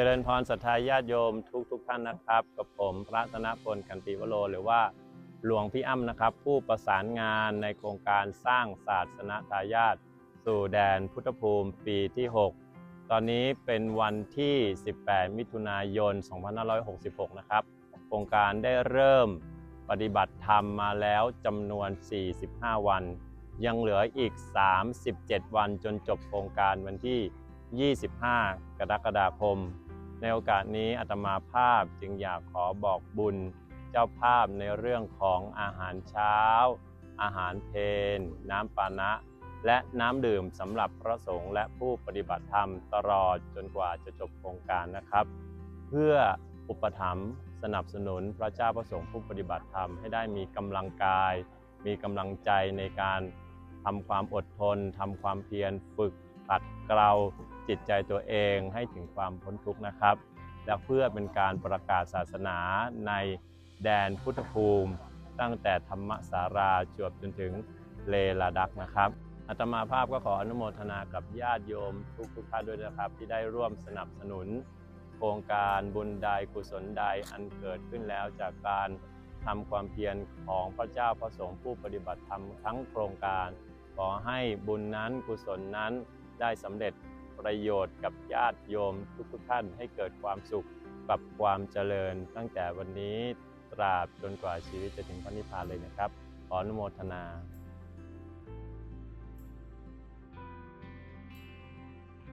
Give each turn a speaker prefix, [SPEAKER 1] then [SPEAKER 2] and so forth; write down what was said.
[SPEAKER 1] จริญพรศรัทธาญาติโยมทุกทุกท่านนะครับ กับผมพระธนพลกันติวโร หรือว่าหลวงพี่อ้ำนะครับ ผู้ประสานงานในโครงการสร้างศาสนทายาทสู่แดนพุทธภูมิปีที่ 6 ตอนนี้เป็นวันที่ 18 มิถุนายน 2566 นะครับ โครงการได้เริ่มปฏิบัติธรรมมาแล้วจำนวน 45 วัน ยังเหลืออีก 37 วันจนจบโครงการวันที่ 25 กรกฎาคม ในโอกาสนี้อาตมาภาพจึงอยากขอบอกบุญเจ้าภาพในเรื่องของอาหารเช้า อาหารเพลน้ำปานะ และน้ำดื่มสำหรับพระสงฆ์และผู้ปฏิบัติธรรมตลอดจนกว่าจะจบโครงการนะครับ เพื่ออุปถัมภ์สนับสนุนพระเจ้าประสงค์ผู้ปฏิบัติธรรมให้ได้มีกำลังกาย มีกำลังใจในการทำความอดทนทำความเพียรฝึกขัดเกลา จิตใจตัวเองให้ถึงความพ้นทุกข์นะครับ และเพื่อเป็นการประกาศศาสนาในแดนพุทธภูมิ ตั้งแต่ธรรมสาราจวบจนถึงเลลาดักนะครับอาตมาภาพก็ขออนุโมทนากับญาติโยมทุกทุกท่านด้วยนะครับ ที่ได้ร่วมสนับสนุน โครงการบุญใดกุศลใดอันเกิดขึ้นแล้วจากการทำความเพียรของพระเจ้าพระสงฆ์ผู้ปฏิบัติธรรมทั้งโครงการ ขอให้บุญนั้นกุศลนั้นได้สำเร็จ ประโยชน์กับญาติโยมทุกๆท่านให้เกิดความสุขกับความเจริญ ตั้งแต่วันนี้ตราบจนกว่าชีวิตจะถึงพระนิพพานเลยนะครับ ขออนุโมทนา